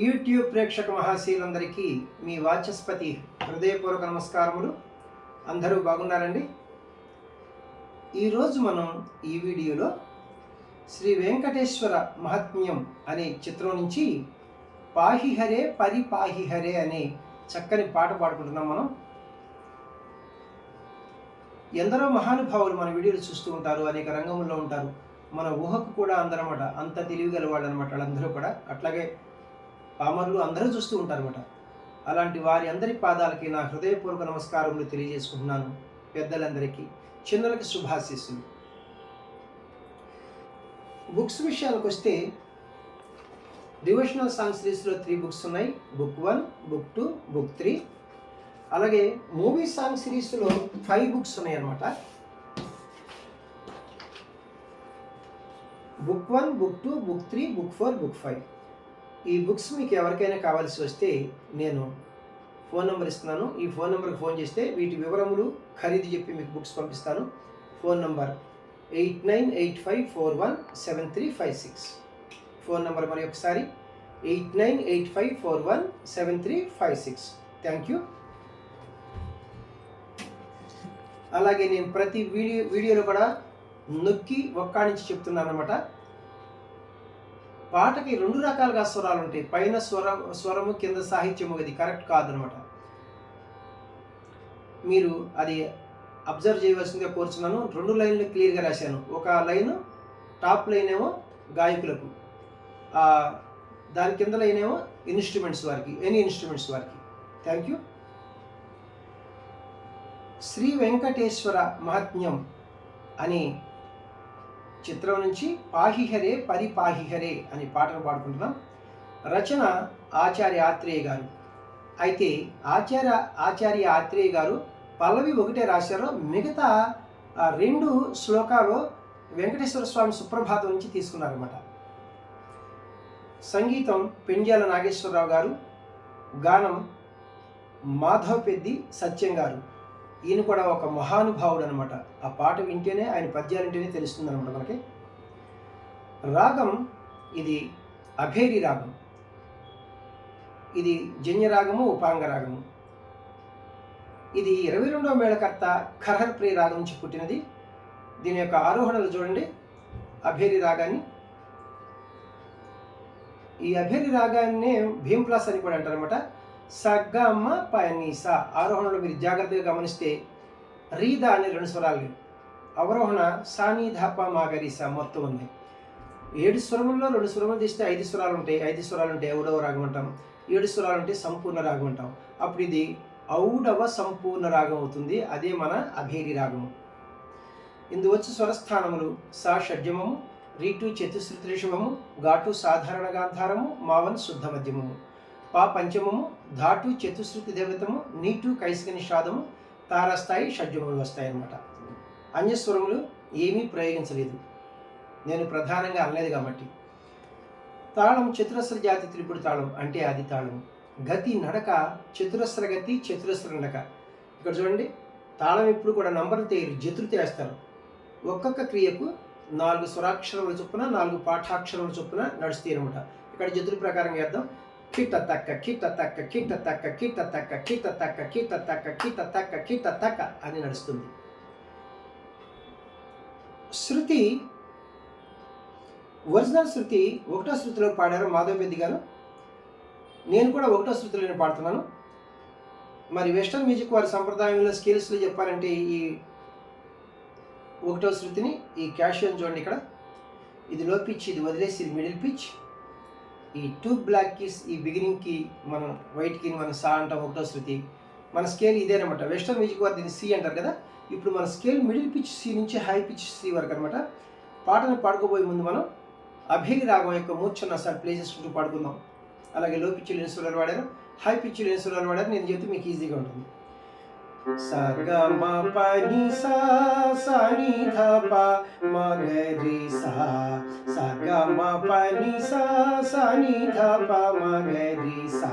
YouTube ప్రేక్షక మహాశీలందరికీ మీ వాచస్పతి హృదయపూర్వక నమస్కారములు. అందరూ బాగున్నారండి ఈరోజు మనం ఈ వీడియోలో శ్రీ వెంకటేశ్వర మహాత్మ్యం అనే చిత్రం నుంచి పాహిహరే పరిపాహిహరే అనే చక్కని పాట పాడుకుంటున్నాం మనం. ఎందరో మహానుభావులు మన వీడియోలు చూస్తూ ఉంటారు అనేక రంగంలో ఉంటారు. మన ఊహకు కూడా అందరమాట అంత తెలివిగల వాళ్ళు అనమాట వాళ్ళందరూ కూడా. అట్లాగే పామరులు అందరూ చూస్తూ ఉంటారన్నమాట. అలాంటి వారి అందరి పాదాలకి నా హృదయపూర్వక నమస్కారములు తెలియజేసుకుంటున్నాను పెద్దలందరికీ. చిన్నలకి శుభాశీస్సులు. బుక్స్ విషయానికి వస్తే డివోషనల్ సాంగ్ సిరీస్లో త్రీ బుక్స్ ఉన్నాయి. Book one book two book three. అలాగే మూవీ సాంగ్ సిరీస్లో ఫైవ్ బుక్స్ ఉన్నాయి అన్నమాట book one book two book three book four book five. ఈ బుక్స్ మీకు ఎవరికైనా కావాల్సి వస్తే నేను ఫోన్ నెంబర్ ఇస్తున్నాను. ఈ ఫోన్ నెంబర్కి ఫోన్ చేస్తే వీటి వివరములు ఖరీదు చెప్పి మీకు బుక్స్ పంపిస్తాను. Phone number eight nine eight five four one seven three five six. Phone number మరి ఒకసారి eight nine eight five four one seven three five six. Thank you. అలాగే నేను ప్రతి వీడియో వీడియోలో కూడా నొక్కి ఒక్కాణించి చెప్తున్నాను అనమాట పాటకి రెండు రకాలుగా స్వరాలు ఉంటాయి. పైన స్వర స్వరము కింద సాహిత్యము అది కరెక్ట్ కాదనమాట. మీరు అది అబ్జర్వ్ చేయవలసిందిగా కోరుచున్నాను. రెండు లైన్లు క్లియర్గా రాశాను. ఒక లైన్ టాప్ లైన్ ఏమో గాయకులకు దాని కింద లైన్ ఏమో ఇన్స్ట్రుమెంట్స్ వారికి ఎనీ ఇన్స్ట్రుమెంట్స్ వారికి. Thank you. శ్రీ వెంకటేశ్వర మహాత్మ్యం అని చిత్రం నుంచి పాహిహరే పరిపాహిహరే అనే పాటను పాడుకుంటున్నాం. రచన ఆచార్య ఆత్రేయ గారు. అయితే ఆచార్య ఆచార్య ఆత్రేయ గారు పల్లవి ఒకటే రాశారు. మిగతా రెండు శ్లోకాలు వెంకటేశ్వర స్వామి సుప్రభాతం నుంచి తీసుకున్నారన్నమాట. సంగీతం పెండ్యాల నాగేశ్వరరావు గారు. గానం మాధవ్ పెద్ది సత్యం గారు. ఈయన కూడా ఒక మహానుభావుడు అనమాట ఆ పాట వింటేనే ఆయన పద్యాలు వింటేనే తెలుస్తుంది అనమాట మనకి. రాగం ఇది అభేరి రాగం. ఇది జన్య రాగము ఉపాంగ రాగము. ఇది ఇరవై రెండవ మేళకర్త ఖరహర్ ప్రియ రాగం నుంచి పుట్టినది. దీని యొక్క ఆరోహణలు చూడండి. అభేరి రాగాన్ని. ఈ అభేరి రాగాన్నే భీమ్ అని కూడా అంటారనమాట సగ్గమ్మ పయనీస. ఆరోహణలో మీరు జాగ్రత్తగా గమనిస్తే రీద అనే రెండు స్వరాలు అవరోహణ సాని ధాప మాగరీస మొత్తం ఉంది ఏడు స్వరముల్లో రెండు స్వరములు తీస్తే ఐదు స్వరాలు ఉంటాయి. ఐదు స్వరాలు ఉంటే ఔడవ రాగం అంటాం. ఏడు స్వరాలు ఉంటే సంపూర్ణ రాగం అంటాం. అప్పుడు ఇది ఔడవ సంపూర్ణ రాగం అవుతుంది. అదే మన అభేరి రాగము. ఇందు వచ్చి స్వరస్థానములు సా షడ్జమము రీటు చతుశ్రుతి ఘాటు సాధారణ గాంధారము మావన్ శుద్ధ మధ్యమము. పా పంచమము ధాటు చతుశ్రుతి దేవతము నీటు కైసిక నిషాదము తారస్థాయి షడ్జములు వస్తాయి అన్నమాట అన్యస్వరములు ఏమీ ప్రయోగించలేదు. నేను ప్రధానంగా అనలేదు కాబట్టి. తాళం చతురస్ర జాతి త్రిపుడు తాళం అంటే అది తాళం. గతి నడక చతురస్ర గతి చతురస్ర నడక. ఇక్కడ చూడండి తాళం ఎప్పుడు కూడా నంబర్లు తేరు జతులు తేస్తారు. ఒక్కొక్క క్రియకు నాలుగు స్వరాక్షరముల చొప్పున నాలుగు పాఠాక్షరముల చొప్పున నడుస్తాయి అనమాట. ఇక్కడ జతుల ప్రకారం చేద్దాం. Kita taka, kita taka, kita taka, kita taka, kita taka, kita taka, kita taka, kita taka అని నడుస్తుంది. శృతి ఒరిజినల్ శృతి ఒకటో శృతిలో పాడారు మాధవ్ పెద్ది గారు. నేను కూడా ఒకటో శృతిలోనే పాడుతున్నాను. మరి వెస్ట్రన్ మ్యూజిక్ వారి సంప్రదాయంలో స్కిల్స్లో చెప్పాలంటే ఈ ఒకటో శృతిని ఈ క్యాషియన్ చూడండి ఇక్కడ. ఇది లో పిచ్ ఇది వదిలేసి ఇది మిడిల్ పిచ్ ఈ టూ బ్లాక్ కీస్ ఈ బిగినింగ్కి మనం వైట్ కీని మనం సా అంటాం ఒకటో శృతి. మన స్కేల్ ఇదేనమాట వెస్టర్న్ మ్యూజిక్ వారు దీన్ని సి అంటారు కదా. ఇప్పుడు మన స్కేల్ మిడిల్ పిచ్ సి నుంచి హై పిచ్ సి వరకు అనమాట పాటను పాడుకోబోయే ముందు మనం అభిరి రాగం యొక్క మూర్ఛన సార్ ప్లే చేసుకుంటూ పాడుకుందాం. అలాగే లో పిచ్చులు ఎన్సులర్ వాడారు? హై పిచ్చులు ఎన్సులర్ వాడారు? నేను చెప్తే మీకు ఈజీగా ఉంటుంది. సగమ పని సని ధప మగరి సా సగమ పని సని ధప మగరి సా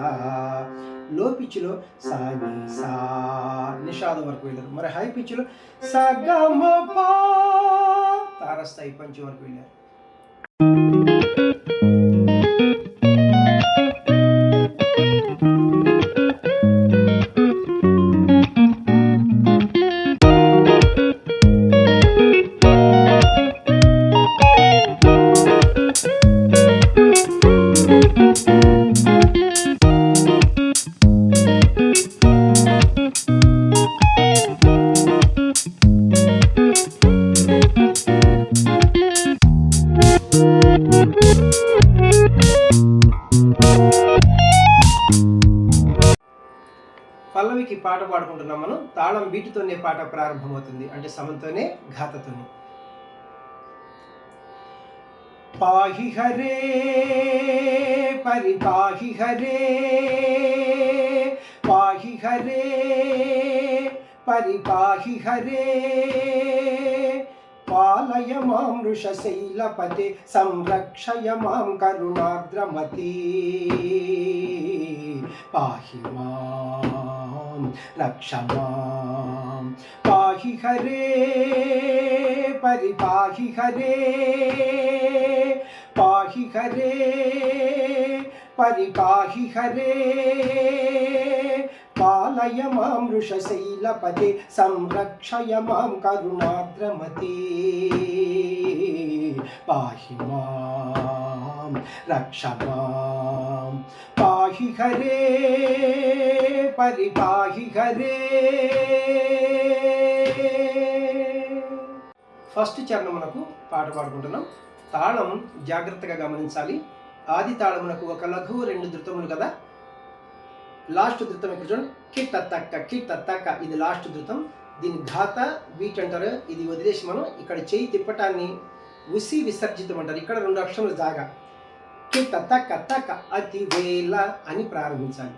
లో పిచ్చిలో సాని సా నిషాదం వరకు వెళ్ళారు మరి హై పిచ్చిలో సగమ తారస్థాయి పంచి వరకు వెళ్ళారు పల్లవికి పాట పాడుకుంటున్నాం మనం. తాళం బీటుతోనే పాట ప్రారంభమవుతుంది. అంటే సమంతోనే ఘాతతోనే. పాహి హరే పరిపాహి హరే పాహి హరే పరిపాహి హరే పాలయ మాం వృషశైలపతే సంరక్షయ మాం కరుణార్ద్రమతి. పాహి మా రక్ష మాం పాహి హరే పరిపాహి హరే పాహి హరే పరిపాహి హరే పాలయ మాం వృషశైలపతే సంరక్షయ మాం కరుణాద్రమతే పాహి మాం రక్ష మాం పాహి హరే పరిపాహి హరే ఫస్ట్ చరణమునకు పాట పాడుకుంటున్నాం. తాళం జాగ్రత్తగా గమనించాలి. ఆది తాళమునకు ఒక లఘు రెండు ధృతములు కదా? లాస్ట్ ధృతం ఇక్కడ చూడండి. కిట్ తక్క కిట్ తక్క ఇది లాస్ట్ ధృతం. దీని ఘాత బీట్ అంటారు. ఇది వదిలేసి మనం ఇక్కడ చేయి తిప్పటాన్ని ఉసి విసర్జితం అంటారు. ఇక్కడ రెండు అక్షరముల జాగా. కిట్ తక్క తక్క అతి వేల అని ప్రారంభించాలి.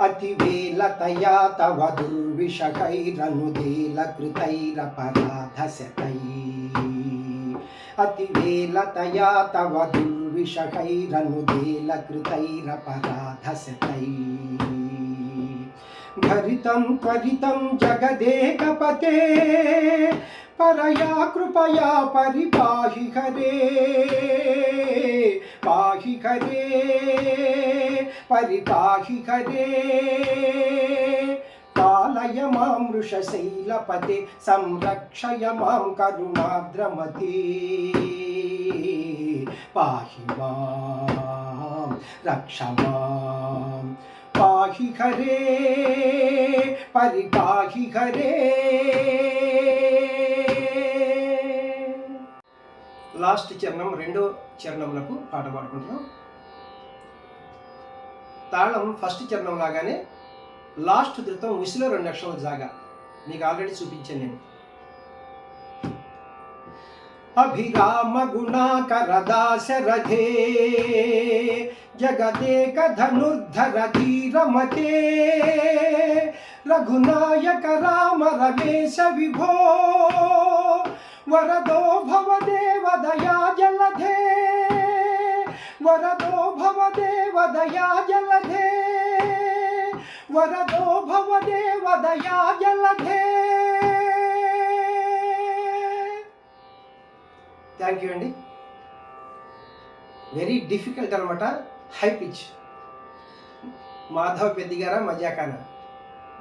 అతివేల తయా తవ దుర్విషకైరనుదేల కృతైరపరాధశతై అతివేల తయా తవ దుర్విషకైరనుదేల కృతైరపరాధశతై భరితం త్వరితం జగదేకపతే. పరయా కృపయా పరిపాహి హరే. పాహి హరే. పరిపాహి హరే. పాలయ మాం వృషశైలపతే సంరక్షయ మాం కరుణాద్రమతే. పాహి మాం. రక్ష మాం. పాహి హరే పరిపాహి హరే లాస్ట్ చరణం రెండో చరణములకు పాట పాడుకుంటున్నాం. తాళం ఫస్ట్ చరణం లాగానే లాస్ట్ ధృతం ఉసిలో రెండు అక్షరాల జాగా. మీకు ఆల్రెడీ చూపించాను నేను. అభిరామ గుణాకర దాశరథే జగదేక ధనుర్ధర ధీరమతే రఘునాయక రామ రమేశ విభో వరదో భవదేవ దయా జలధే వరదో భవదేవ దయా జలధే థ్యాంక్ యూ అండి వెరీ డిఫికల్ట్ అనమాట. హై పిచ్ మాధవ్ పెద్దిగార మజాకాన?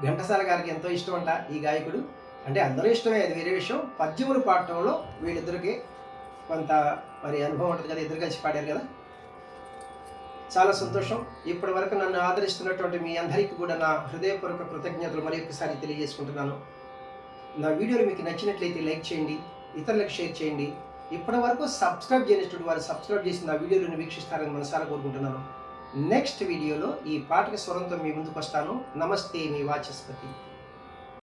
ఘంటసాల గారికి ఎంతో ఇష్టం అంట ఈ గాయకుడు. అంటే అందరూ ఇష్టమే అది వేరే విషయం. పద్యములు పాడటంలో వీళ్ళిద్దరికి కొంత మరి అనుభవం ఉంటుంది కదా ఇద్దరు కలిసి పాడారు కదా. చాలా సంతోషం. ఇప్పటి వరకు నన్ను ఆదరిస్తున్నటువంటి మీ అందరికీ కూడా నా హృదయపూర్వక కృతజ్ఞతలు మరి ఒకసారి తెలియజేసుకుంటున్నాను. నా వీడియోలు మీకు నచ్చినట్లయితే లైక్ చేయండి ఇతరులకు షేర్ చేయండి. ఇప్పటి వరకు సబ్స్క్రైబ్ చేసినటువంటి వారు సబ్స్క్రైబ్ చేసి నా వీడియోలను వీక్షిస్తారని మనసారా కోరుకుంటున్నాను. నెక్స్ట్ వీడియోలో ఈ పాటకి స్వరంతో మీ ముందుకు వస్తాను నమస్తే మీ వాచస్పతి.